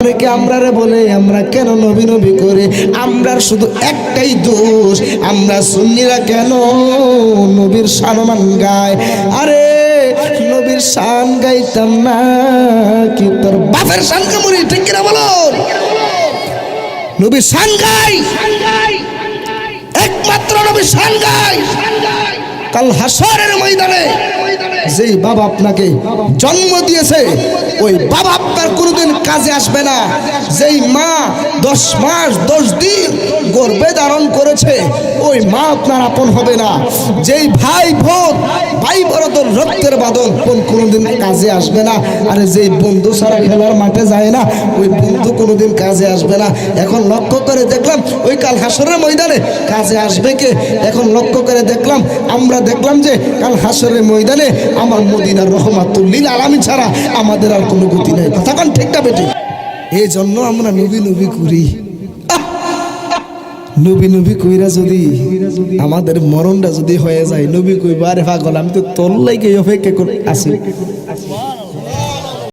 অনেকে আমরা রে বলে? আমরা কেন নবী নবী করে? আমরার শুধু একটাই দোষ, আমরা সুন্নিরা কেন নবীর সানমান গায়? আরে, নবীর শান গাইতাম না, কি তোর বাপের শানকে মরি ঠিক কিনা বলো? নবীর শান গাই। একমাত্র নবীর শান গাই। কাল হাসরের ময়দানে যেই বাবা আপনাকে জন্ম দিয়েছে, ওই বাবা আপনার কোনোদিন কাজে আসবে না। যেই মা দশ মাস, দশ দিন গর্বে ধারণ করেছে, ওই মা আপনার আপন হবে না। যেই ভাই বোন বড়দের রক্তের বাদন কোন কোনোদিন কাজে আসবে না। আরে যেই বন্ধু ছাড়া খেলার মাঠে যায় না, ওই বন্ধু কোনোদিন কাজে আসবে না। এখন লক্ষ্য করে দেখলাম, ওই কাল হাসরের ময়দানে কাজে আসবে কে? এখন লক্ষ্য করে দেখলাম, আমরা দেখলাম যে কাল হাসরের ময়দানে আমার মদিনার রহমাতুল্লিল আলামী ছাড়া আমাদের আর কোনো গতি নেই। কথা কান, ঠিকটা বেটে? এই জন্য আমরা নবী নবী করি! নবী নবী কইরা যদি আমাদের মরণটা যদি হয়ে যায়, নবী কইবা, আরে পাগল, আমি তো তোর লাইকে অপেক্ষা করে আছি